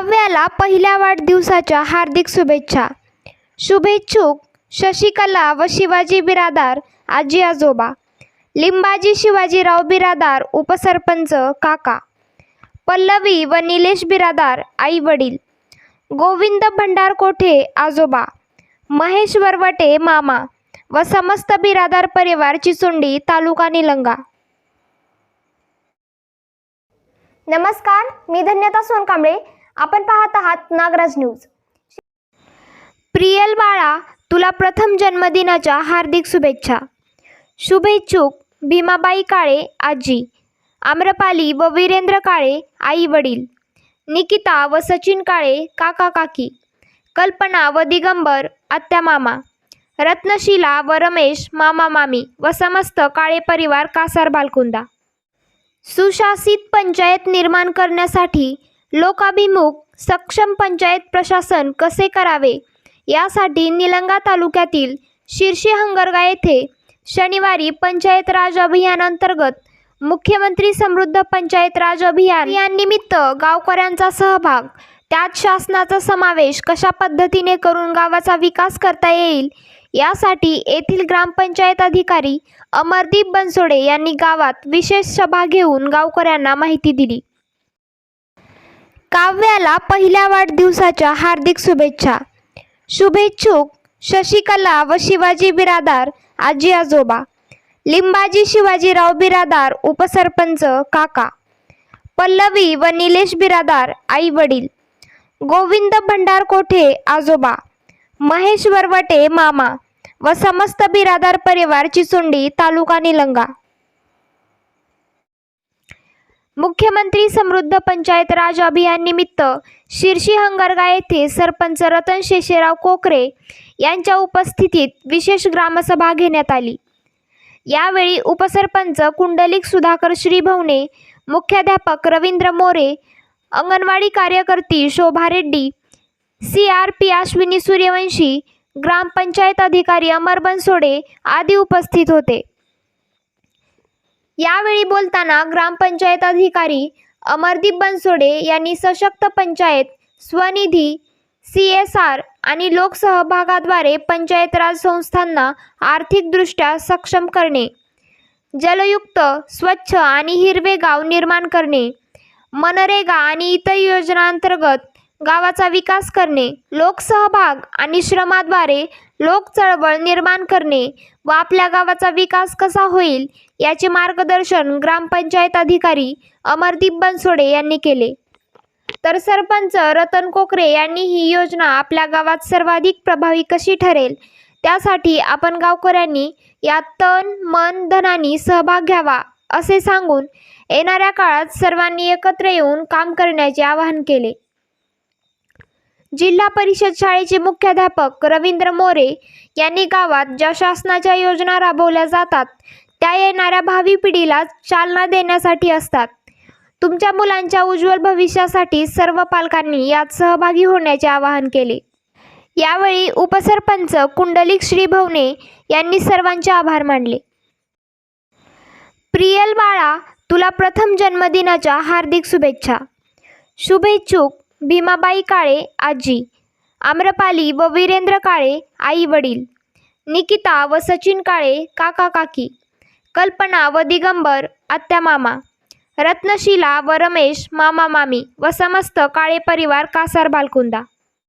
काव्याला पहिल्या वाढदिवसाच्या हार्दिक शुभेच्छा. शुभेच्छुक शशिकला व शिवाजी बिरादार आजी आजोबा. लिंबाजी शिवाजीराव बिरादार उपसरपंच काका. पल्लवी व निलेश बिरादार आई वडील. गोविंद भंडारकोठे आजोबा. महेश वरवटे मामा व समस्त बिरादार परिवार चिचुंडी तालुका निलंगा. नमस्कार मी धन्यता सोनकांबळे. आपण पाहत आहात नागराज न्यूज. प्रियल बाळा तुला प्रथम जन्मदिनाच्या हार्दिक शुभेच्छा. शुभेच्छुक भीमाबाई काळे आजी आम्रपाली व वीरेंद्र काळे आई वडील निकिता व सचिन काळे काका काकी कल्पना व दिगंबर आत्या मामा रत्नशिला व रमेश मामा मामी व समस्त काळे परिवार कासार बालकुंदा. सुशासित पंचायत निर्माण करण्यासाठी लोकाभिमुख सक्षम पंचायत प्रशासन कसे करावे? यासाठी निलंगा तालुक्यातील शिर्षी हंगरगा येथे शनिवारी पंचायत राज अभियानांतर्गत मुख्यमंत्री समृद्ध पंचायत राज अभियान यानिमित्त गावकऱ्यांचा सहभाग. त्यात शासनाचा समावेश कशा पद्धतीने करून गावाचा विकास करता येईल? यासाठी येथील ग्रामपंचायत अधिकारी अमरदीप बनसोडे यांनी गावात विशेष सभा घेऊन गावकऱ्यांना माहिती दिली. काव्याला पहिल्या वाढदिवसाच्या हार्दिक शुभेच्छा. शुभेच्छुक शशिकला व शिवाजी बिरादार आजी आजोबा. लिंबाजी शिवाजीराव बिरादार उपसरपंच काका. पल्लवी व निलेश बिरादार आई वडील. गोविंद भंडारकोठे आजोबा. महेश वरवटे मामा व समस्त बिरादार परिवार चिचुंडी तालुका निलंगा. मुख्यमंत्री समृद्ध पंचायत राज अभियान निमित्त शिर्शी हंगरगा येथे सरपंच रतन शेषेराव कोकरे यांच्या उपस्थितीत विशेष ग्रामसभा घेण्यात आली. यावेळी उपसरपंच कुंडलिक सुधाकर श्रीभवने मुख्याध्यापक Ravindra More anganwadi कार्यकर्ती Shobha Reddy C R P Ashwini Suryavanshi grampanchayat अधिकारी अमर बनसोडे आदी उपस्थित होते. यावेळी बोलताना ग्रामपंचायत अधिकारी अमरदीप बनसोडे यांनी सशक्त panchayat Swanidhi C S R आणि लोकसहभागाद्वारे पंचायत राज संस्थांना आर्थिकदृष्ट्या सक्षम करणे जलयुक्त स्वच्छ आणि हिरवे गाव निर्माण करणे मनरेगा आणि इतर योजनांतर्गत गावाचा विकास करणे लोकसहभाग आणि श्रमाद्वारे लोकचळवळ निर्माण करणे व आपल्या गावाचा विकास कसा होईल याचे मार्गदर्शन ग्रामपंचायत अधिकारी अमरदीप बनसोडे यांनी केले. तर सरपंच रतन कोकरे यांनी ही योजना आपल्या गावात सर्वाधिक प्रभावी कशी ठरेल? त्यासाठी आपण गावकऱ्यांनी यात तन मन धनानी सहभाग घ्यावा असे सांगून येणाऱ्या काळात सर्वांनी एकत्र येऊन काम करण्याचे आवाहन केले. जिल्हा परिषद शाळेचे मुख्याध्यापक रवींद्र मोरे यांनी गावात ज्या शासनाच्या योजना राबवल्या जातात त्या येणाऱ्या भावी पिढीला चालना देण्यासाठी असतात. तुमच्या मुलांच्या उज्ज्वल भविष्यासाठी सर्व पालकांनी यात सहभागी होण्याचे आवाहन केले. यावेळी उपसरपंच कुंडलिक श्रीभवने यांनी सर्वांचे आभार मानले. प्रियल बाळा तुला प्रथम जन्मदिनाच्या हार्दिक शुभेच्छा. शुभेच्छुक भीमाबाई काळे आजी आम्रपाली व वीरेंद्र काळे आई वडील निकिता व सचिन काळे काका काकी कल्पना व दिगंबर आत्या मामा रत्नशिला व रमेश मामा मामी व समस्त काळे परिवार कासार बालकुंदा